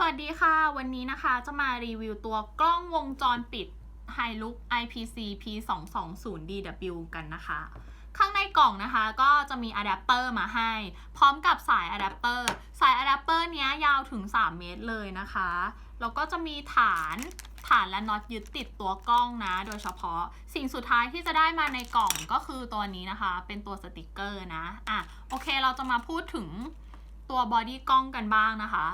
สวัสดีค่ะ วันนี้นะคะจะมารีวิวตัวกล้องวงจรปิด Hilux IPC P220DW กันนะคะ ข้างในกล่องนะคะก็จะมีอะแดปเตอร์มาให้ พร้อมกับสายอะแดปเตอร์สายอะแดปเตอร์เนี้ยยาวถึง 3 เมตรเลยนะคะ แล้วก็จะมีฐานฐานและน็อตยึดติดตัวกล้องนะ โดยเฉพาะสิ่งสุดท้ายที่จะได้มาในกล่องก็คือตัวนี้นะคะ เป็นตัวสติกเกอร์นะ อะโอเคเราจะมาพูดถึงตัวบอดี้กล้องกันบ้างนะคะ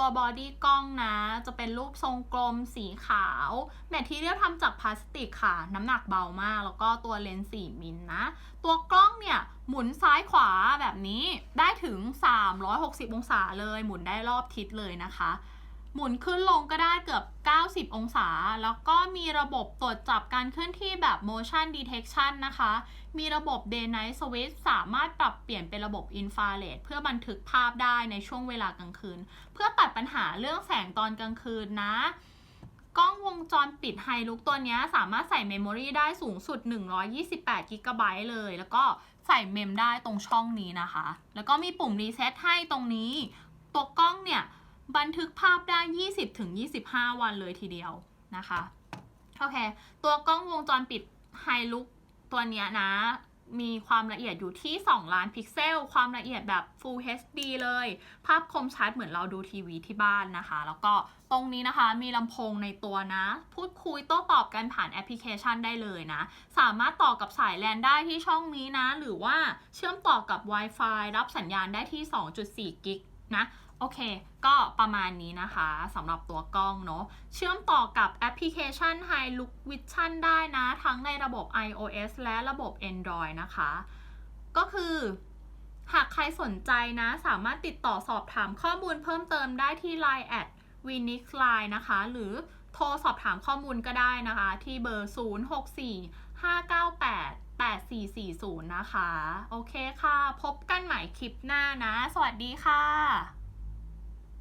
ตัวบอดี้กล้องนะ จะเป็นรูปทรงกลมสีขาว แมททีเรียลทำจากพลาสติกค่ะ น้ำหนักเบามาก แล้วก็ตัวเลนส์4มิลนะตัวกล้องเนี่ยหมุนซ้ายขวาแบบนี้ได้ถึง 360 องศาเลย หมุนได้รอบทิศเลยนะคะ หมุนขึ้นลงก็ได้เกือบ 90 องศา แล้วก็มีระบบตรวจจับการเคลื่อนที่แบบ motion detection นะคะ มีระบบ day night switch สามารถปรับเปลี่ยนเป็นระบบ infrared เพื่อบันทึกภาพได้ในช่วงเวลากลางคืน เพื่อตัดปัญหาเรื่องแสงตอนกลางคืนนะ กล้องวงจรปิดไฮลุกตัวนี้สามารถใส่เมมโมรีได้สูงสุด 128 g b เลย แล้วก็ใส่เมมได้ตรงช่องนี้นะคะ แล้วก็มีปุ่มรีเซ็ตให้ตรงนี้ ตัวกล้องเนี่ย บันทึกภาพได้ 20-25 วันเลยทีเดียวนะคะโอเค ตัวกล้องวงจรปิดไฮลุกตัวเนี้ยนะ มีความละเอียดอยู่ที่ 2 ล้านพิกเซล ความละเอียดแบบ Full HD เลย ภาพคมชัดเหมือนเราดูทีวีที่บ้านนะคะ แล้วก็ตรงนี้นะคะมีลำโพงในตัวนะ พูดคุยโต้ตอบกันผ่านแอปพลิเคชันได้เลยนะ สามารถต่อกับสายแลนได้ที่ช่องนี้นะ หรือว่าเชื่อมต่อกับ Wi-Fi รับสัญญาณได้ที่ 2.4 กิก นะโอเค ก็ประมาณนี้นะคะสำหรับตัวกล้องเนาะเชื่อมต่อกับแอปพลิเคชัน Hilux Vision ได้นะ ทั้งในระบบ iOS และระบบ Android นะคะ ก็คือหากใครสนใจนะ สามารถติดต่อสอบถามข้อมูลเพิ่มเติมได้ที่ Line at w i n i x Line นะคะ หรือโทรสอบถามข้อมูลก็ได้นะคะ ที่เบอร์ 064 598 8440 นะคะ โอเคค่ะ พบกันใหม่คลิปหน้านะ สวัสดีค่ะ